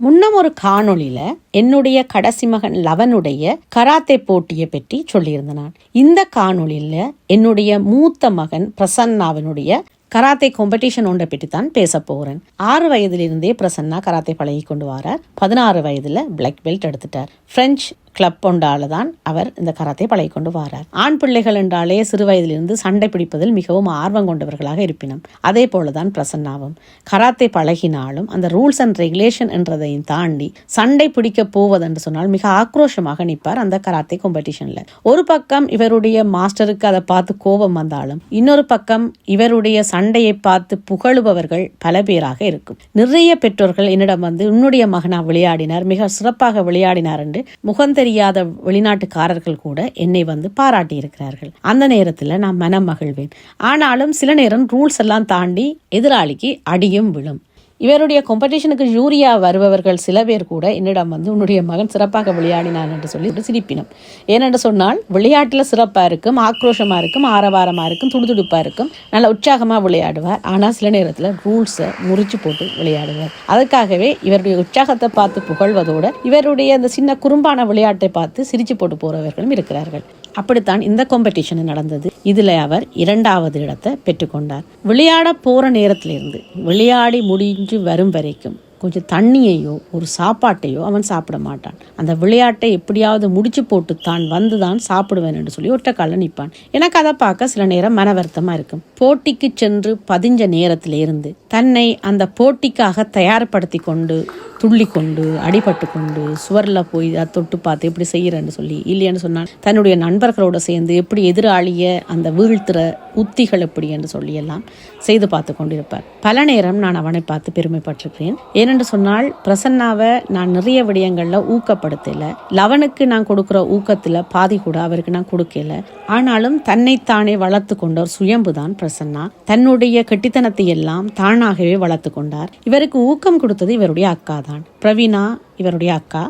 முன்னம் ஒரு காணொளியில என்னுடைய கடைசி மகன் லவனுடைய கராத்தே போட்டியை பற்றி சொல்லியிருந்தேன் நான் இந்த காணொளியில என்னுடைய மூத்த மகன் பிரசன்னாவினுடைய கராத்தே காம்படிஷன் ஒன்றை பற்றி தான் பேச போகிறேன். ஆறு வயதிலிருந்தே பிரசன்னா கராத்தே பழகி கொண்டு வரார். பதினாறு வயதுல பிளாக் பெல்ட் எடுத்துட்டார். பிரெஞ்சு கிளப் ஒன்றால தான் அவர் இந்த கராத்தை பழகி கொண்டு வரார். ஆண் பிள்ளைகள் என்றாலே சிறு வயதிலிருந்து சண்டை பிடிப்பதில் மிகவும் ஆர்வம் கொண்டவர்களாக இருப்பினும் அதே போலதான் பிரசன்னாவும். கராத்தே பழகினாலும் அந்த ரூல்ஸ் அண்ட் ரெகுலேஷன் என்றதையும் தாண்டி சண்டை பிடிக்க போவதென்று சொன்னால் மிக ஆக்ரோஷமாக நிற்பார் அந்த கராத்தே காம்படிஷன்ல ஒரு பக்கம் இவருடைய மாஸ்டருக்கு அதை பார்த்து கோபம் வந்தாலும் இன்னொரு பக்கம் இவருடைய சண்டையை பார்த்து புகழுபவர்கள் பல பேராக இருக்கும். நிறைய பெற்றோர்கள் என்னிடம் வந்து உன்னுடைய மகனா விளையாடினார் மிக சிறப்பாக விளையாடினார் என்று முகம் தெரியாத வெளிநாட்டுக்காரர்கள் கூட என்னை வந்து பாராட்டி இருக்கிறார்கள் அந்த நேரத்தில் நான் மனம் மகிழ்வேன் ஆனாலும் சில நேரம் ரூல்ஸ் எல்லாம் தாண்டி எதிராளிக்கு அடியும் விழும். இவருடைய காம்படிஷனுக்கு ஜூரியா வருபவர்கள் சில பேர் கூட என்னிடம் வந்து உன்னுடைய மகன் சிறப்பாக விளையாடினான் என்று சொல்லி சிரிப்பினம். ஏனென்று சொன்னால் விளையாட்டில் சிறப்பாக இருக்கும் ஆக்ரோஷமாக இருக்கும் ஆரவாரமாக இருக்கும் துடுதுடுப்பாக இருக்கும் நல்ல உற்சாகமாக விளையாடுவார். ஆனால் சில நேரத்தில் ரூல்ஸை முறிச்சு போட்டு விளையாடுவார். அதற்காகவே இவருடைய உற்சாகத்தை பார்த்து புகழ்வதோடு இவருடைய அந்த சின்ன குறும்பான விளையாட்டை பார்த்து சிரிச்சு போட்டு போகிறவர்களும் இருக்கிறார்கள். அப்படித்தான் இந்த காம்படிஷன் நடந்தது. இதில் அவர் இரண்டாவது இடத்தை பெற்றுக்கொண்டார். விளையாட போகிற நேரத்திலிருந்து விளையாடி முடிஞ்சு வரும் வரைக்கும் கொஞ்சம் தண்ணியையோ ஒரு சாப்பாட்டையோ அவன் சாப்பிட மாட்டான். அந்த விளையாட்டை எப்படியாவது முடிச்சு போட்டு தான் வந்து தான் சாப்பிடுவேன் என்று சொல்லி ஒற்ற நிற்பான். எனக்கு அதை பார்க்க சில நேரம் மன வருத்தமாக இருக்கும். போட்டிக்கு சென்று பதிஞ்ச நேரத்திலிருந்து தன்னை அந்த போட்டிக்காக தயார்படுத்தி கொண்டு துள்ளி கொண்டு அடிபட்டு கொண்டு சுவரில் போய் அதை தொட்டு பார்த்து எப்படி செய்கிறேன்னு சொல்லி இல்லைன்னு சொன்னால் தன்னுடைய நண்பர்களோடு சேர்ந்து எப்படி எதிராளிய அந்த வீழ்த்துற உத்திகள் எப்படி என்று சொல்லி எல்லாம் செய்து பார்த்து கொண்டிருப்பார். பல நேரம் நான் அவனை பார்த்து பெருமைப்பட்டிருக்கிறேன். ஏனென்று சொன்னால் பிரசன்னாவை நான் நிறைய விடயங்களில் ஊக்கப்படுத்தல. லவனுக்கு நான் கொடுக்குற ஊக்கத்தில் பாதி கூட அவருக்கு நான் கொடுக்கல. ஆனாலும் தன்னைத்தானே வளர்த்து கொண்ட ஒரு சுயம்பு தான் பிரசன்னா. தன்னுடைய கெட்டித்தனத்தை எல்லாம் தானாகவே வளர்த்து கொண்டார். இவருக்கு ஊக்கம் கொடுத்தது இவருடைய அக்கா தான். பிரவீனா இவருடைய அக்கா.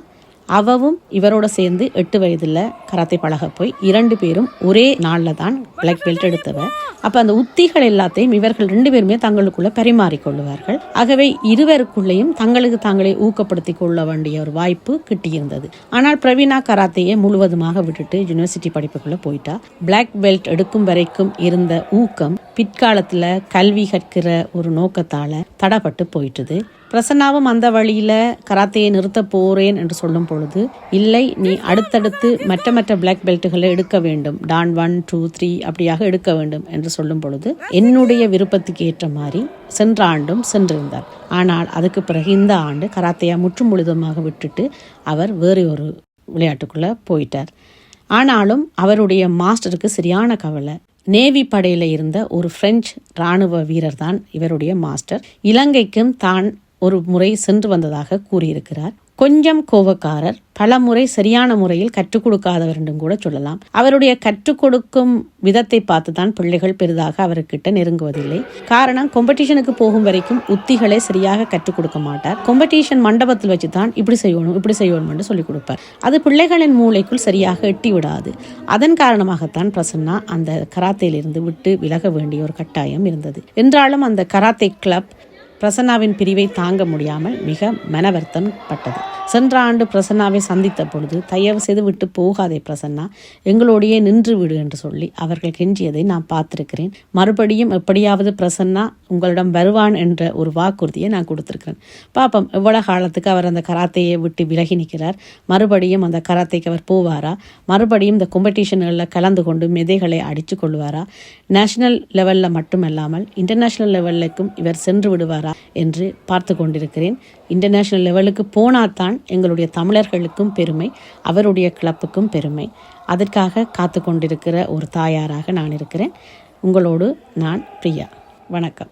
அவவும் இவரோட சேர்ந்து எட்டு வயதில் கராத்தே பழக போய் இரண்டு பேரும் ஒரே நாளில் தான் பிளாக் பெல்ட் எடுத்தவ. அப்போ அந்த உத்திகள் எல்லாத்தையும் இவர்கள் ரெண்டு பேருமே தங்களுக்குள்ள பரிமாறிக்கொள்ளுவார்கள் ஆகவே இருவருக்குள்ளேயும் தங்களுக்கு தாங்களே ஊக்கப்படுத்தி கொள்ள வேண்டிய ஒரு வாய்ப்பு கிட்டியிருந்தது. ஆனால் பிரவீனா கராத்தையை முழுவதுமாக விட்டுட்டு யூனிவர்சிட்டி படிப்புக்குள்ளே போயிட்டா. பிளாக் பெல்ட் எடுக்கும் வரைக்கும் இருந்த ஊக்கம் பிற்காலத்தில் கல்வி கற்கிற ஒரு நோக்கத்தால் தடப்பட்டு போயிட்டுது. பிரசன்னாவும் அந்த வழியில் கராத்தையை நிறுத்த போகிறேன் என்று சொல்லும் பொழுது இல்லை நீ அடுத்தடுத்து மற்ற மற்ற பிளாக் பெல்ட்டுகளை எடுக்க வேண்டும். டான் ஒன் டூ த்ரீ அப்படியாக எடுக்க வேண்டும் என்று சொல்லும் பொழுது என்னுடைய விருப்பத்துக்கு ஏற்ற மாதிரி சென்ற ஆண்டும் சென்றிருந்தார். ஆனால் அதுக்கு பிறகு இந்த ஆண்டு கராத்தையா முற்றும் முழுதுமாக விட்டுட்டு அவர் வேறு ஒரு விளையாட்டுக்குள்ளே போயிட்டார். ஆனாலும் அவருடைய மாஸ்டருக்கு சரியான கவலை நேவி படையில் இருந்த ஒரு பிரெஞ்சு இராணுவ வீரர் தான் இவருடைய மாஸ்டர் இலங்கைக்கும் தான் ஒரு முறை சென்று வந்ததாக கூறியிருக்கிறார். கொஞ்சம் கோவக்காரர் பல முறை சரியான முறையில் கற்றுக் கொடுக்காதவர் என்றும் கூட சொல்லலாம். அவருடைய கற்றுக் கொடுக்கும் விதத்தை பார்த்து தான் பிள்ளைகள் பெரிதாக அவர்கிட்ட நெருங்குவதில்லை. காரணம் காம்படிஷனுக்கு போகும் வரைக்கும் உத்திகளை சரியாக கற்றுக் கொடுக்க மாட்டார். காம்படிஷன் மண்டபத்தில் வச்சு தான் இப்படி செய்யணும் இப்படி செய்யணும் என்று சொல்லிக் கொடுப்பார். அது பிள்ளைகளின் மூளைக்குள் சரியாக எட்டி விடாது. அதன் காரணமாகத்தான் பிரசன்னா அந்த கராத்தையிலிருந்து விட்டு விலக வேண்டிய ஒரு கட்டாயம் இருந்தது. என்றாலும் அந்த கராத்தே கிளப் பிரசன்னாவின் பிரிவை தாங்க முடியாமல் மிக மனவர்த்தம் பட்டது சென்ற ஆண்டு பிரசன்னாவை சந்தித்த பொழுது தயவு செய்து விட்டு போகாதே பிரசன்னா எங்களோடையே நின்று விடு என்று சொல்லி அவர்கள் கெஞ்சியதை நான் பார்த்திருக்கிறேன். மறுபடியும் எப்படியாவது பிரசன்னா உங்களிடம் வருவான் என்ற ஒரு வாக்குறுதியை நான் கொடுத்துருக்கிறேன். பாப்பம் எவ்வளோ காலத்துக்கு அவர் அந்த கராத்தையை விட்டு விலகி நிற்கிறார்? மறுபடியும் அந்த கராத்தைக்கு அவர் போவாரா? மறுபடியும் இந்த காம்படிஷன்களில் கலந்து கொண்டு மெதைகளை அடித்து கொள்வாரா? நேஷனல் லெவலில் மட்டுமல்லாமல் இன்டர்நேஷ்னல் லெவலுக்கும் இவர் சென்று விடுவாரா? என்று பார்த்து கொண்டிருக்கிறேன். இன்டர்நேஷனல் லெவலுக்கு போனாதான் எங்களுடைய தமிழர்களுக்கும் பெருமை அவருடைய கிளப்புக்கும் பெருமை. அதற்காக காத்து கொண்டிருக்கிற ஒரு தாயாராக நான் இருக்கிறேன். உங்களோடு நான் பிரியா. வணக்கம்.